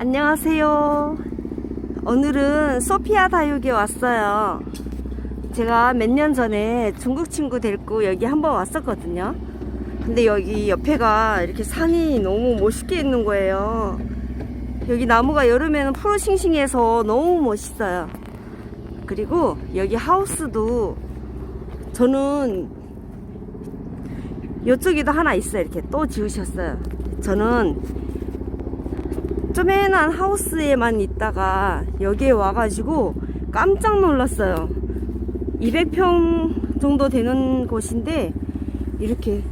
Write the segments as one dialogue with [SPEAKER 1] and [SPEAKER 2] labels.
[SPEAKER 1] 안녕하세요. 오늘은 소피아 다육에 왔어요. 제가 몇 년 전에 중국 친구 데리고 여기 한번 왔었거든요. 근데 여기 옆에가 이렇게 산이 너무 멋있게 있는 거예요. 여기 나무가 여름에는 푸르싱싱해서 너무 멋있어요. 그리고 여기 하우스도 저는 이쪽에도 하나 있어요. 이렇게 또 지으셨어요. 저는 쪼매난 하우스에만 있다가 여기에 와가지고 깜짝 놀랐어요. 200평 정도 되는 곳인데 이렇게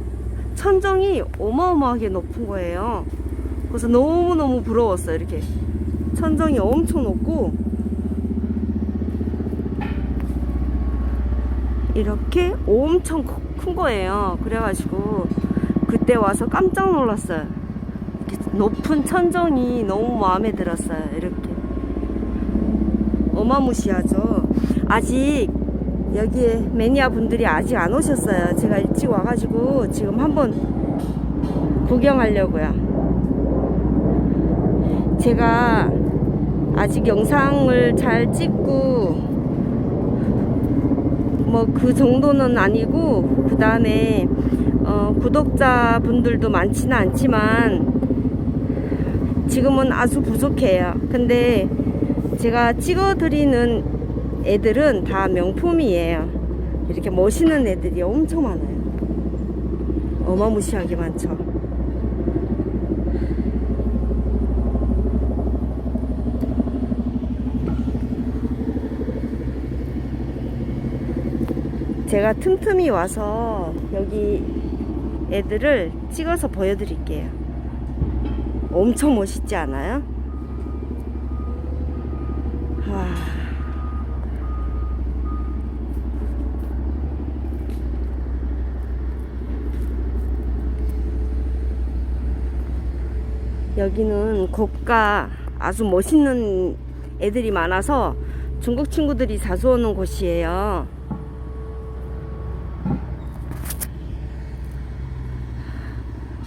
[SPEAKER 1] 천정이 어마어마하게 높은 거예요. 그래서 너무너무 부러웠어요. 이렇게 천정이 엄청 높고 이렇게 엄청 큰 거예요. 그래가지고 그때 와서 깜짝 놀랐어요. 이렇게 높은 천정이 너무 마음에 들었어요. 이렇게 어마무시하죠. 아직 여기에 매니아 분들이 아직 안 오셨어요. 제가 일찍 와가지고 지금 한번 구경하려고요. 제가 아직 영상을 잘 찍고 뭐 그 정도는 아니고 그 다음에 어, 구독자 분들도 많지는 않지만 지금은 아주 부족해요. 근데 제가 찍어드리는 애들은 다 명품이에요. 이렇게 멋있는 애들이 엄청 많아요. 어마무시하게 많죠. 제가 틈틈이 와서 여기 애들을 찍어서 보여드릴게요. 엄청 멋있지 않아요? 와. 여기는 곱가 아주 멋있는 애들이 많아서 중국 친구들이 자주 오는 곳이에요.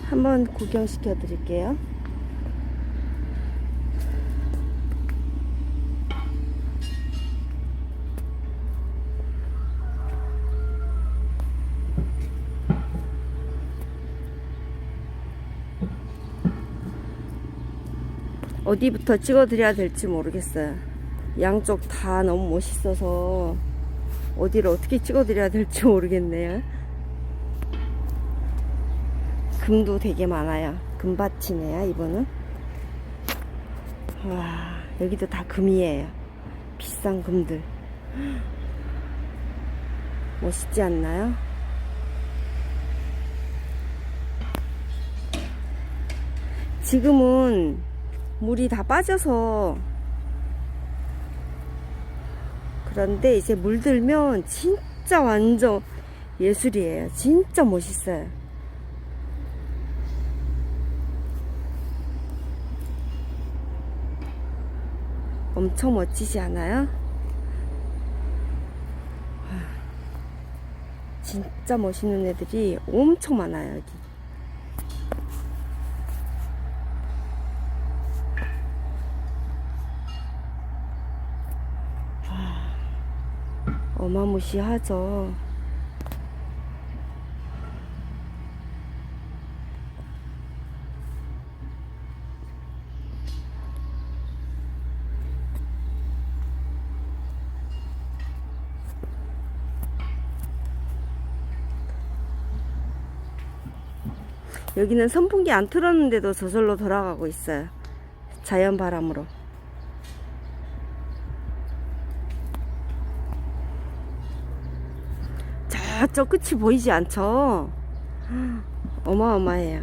[SPEAKER 1] 한번 구경시켜 드릴게요. 어디부터 찍어드려야 될지 모르겠어요. 양쪽 다 너무 멋있어서 어디를 어떻게 찍어드려야 될지 모르겠네요. 금도 되게 많아요. 금밭이네요, 이번은. 와, 여기도 다 금이에요. 비싼 금들. 멋있지 않나요? 지금은 물이 다 빠져서 그런데 이제 물들면 진짜 완전 예술이에요. 진짜 멋있어요. 엄청 멋지지 않아요? 진짜 멋있는 애들이 엄청 많아요, 여기. 어마무시하죠. 여기는 선풍기 안 틀었는데도 저절로 돌아가고 있어요. 자연 바람으로. 저쪽 끝이 보이지 않죠? 어마어마해요.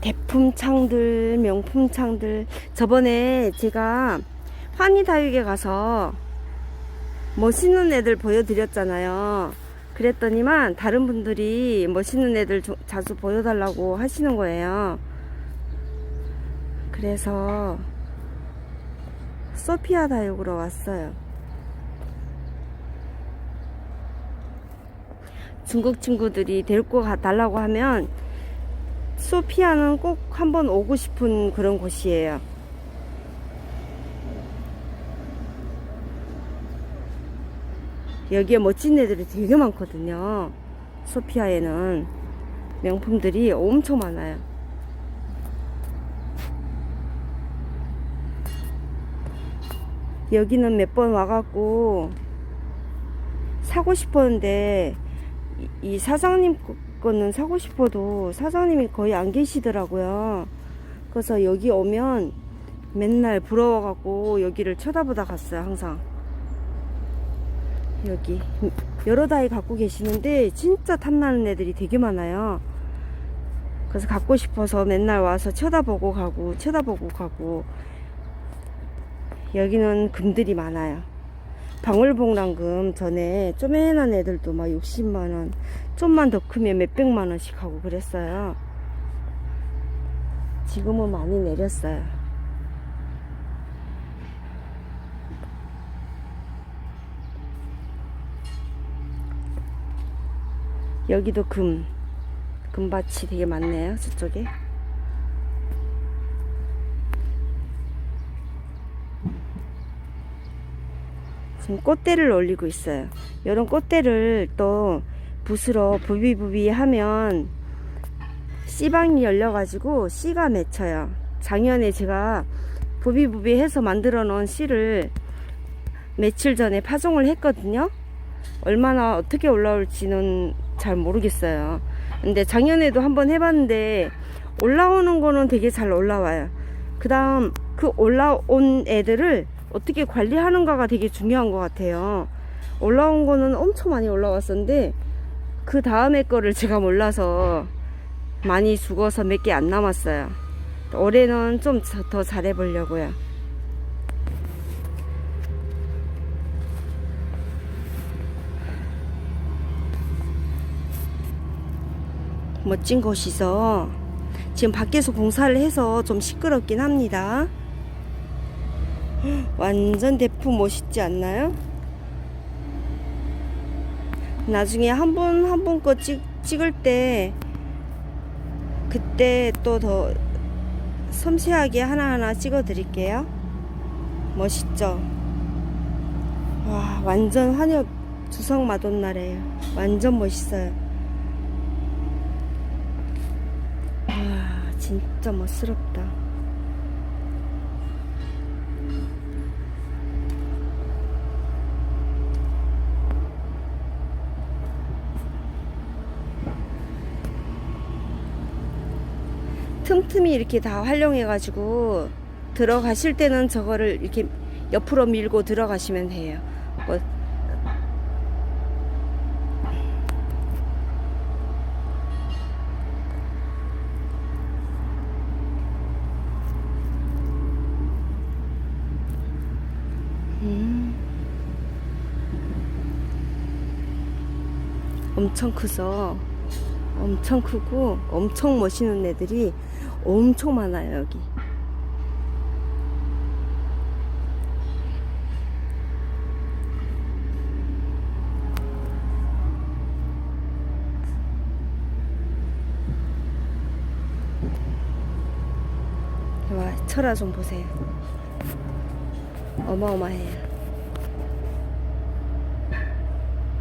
[SPEAKER 1] 대품 창들, 명품 창들. 저번에 제가 환희 다육에 가서 멋있는 애들 보여드렸잖아요. 그랬더니만 다른 분들이 멋있는 애들 조- 자주 보여달라고 하시는 거예요. 그래서 소피아 다육으로 왔어요. 중국 친구들이 데리고 가달라고 하면 소피아는 꼭 한번 오고 싶은 그런 곳이에요. 여기에 멋진 애들이 되게 많거든요. 소피아에는 명품들이 엄청 많아요. 여기는 몇 번 와갖고 사고 싶었는데 이, 이 사장님 거- 거는 사고 싶어도 사장님이 거의 안 계시더라고요. 그래서 여기 오면 맨날 부러워갖고 여기를 쳐다보다 갔어요, 항상. 여기 여러 다이 갖고 계시는데 진짜 탐나는 애들이 되게 많아요. 그래서 갖고 싶어서 맨날 와서 쳐다보고 가고 쳐다보고 가고 여기는 금들이 많아요. 방울복랑금 전에 쪼매난 애들도 막 60만원, 좀만 더 크면 몇백만원씩 하고 그랬어요. 지금은 많이 내렸어요. 여기도 금, 금밭이 되게 많네요, 저쪽에. 지금 꽃대를 올리고 있어요. 이런 꽃대를 또 붓으로 부비부비 하면 씨방이 열려가지고 씨가 맺혀요. 작년에 제가 부비부비 해서 만들어 놓은 씨를 며칠 전에 파종을 했거든요. 얼마나 어떻게 올라올지는 잘 모르겠어요. 근데 작년에도 한번 해봤는데 올라오는 거는 되게 잘 올라와요. 그 다음 그 올라온 애들을 어떻게 관리하는가가 되게 중요한 것 같아요. 올라온 거는 엄청 많이 올라왔었는데 그 다음에 거를 제가 몰라서 많이 죽어서 몇 개 안 남았어요. 올해는 좀 더 잘해보려고요. 멋진 곳이서 지금 밖에서 공사를 해서 좀 시끄럽긴 합니다. 완전 대품 멋있지 않나요? 나중에 한 분 한 분거 찍을 때 그때 또 더 섬세하게 하나하나 찍어 드릴게요. 멋있죠? 와, 완전 환엽 주석 마돈나래요. 완전 멋있어요. 와, 진짜 멋스럽다. 틈틈이 이렇게 다 활용해가지고 들어가실 때는 저거를 이렇게 옆으로 밀고 들어가시면 돼요. 뭐, 음. 엄청 크죠? 엄청 크고 엄청 멋있는 애들이 엄청 많아요 여기. 와 철화 좀 보세요. 어마어마해요.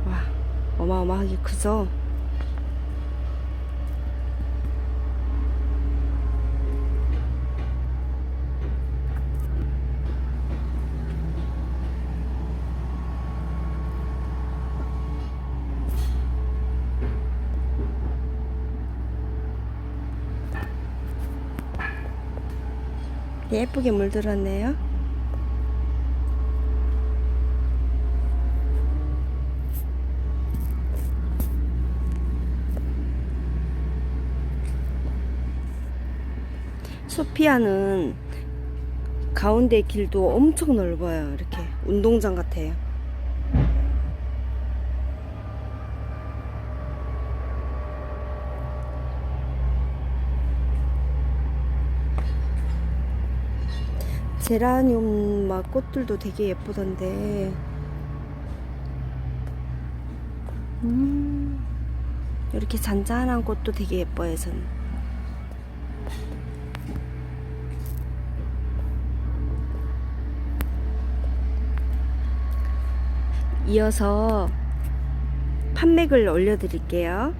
[SPEAKER 1] 와 어마어마하게 크죠 예쁘게 물들었네요. 소피아는 가운데 길도 엄청 넓어요. 이렇게 운동장 같아요. 제라늄 막 꽃들도 되게 예쁘던데. 음. 이렇게 잔잔한 꽃도 되게 예뻐요, 저는. 이어서 판매글 올려드릴게요.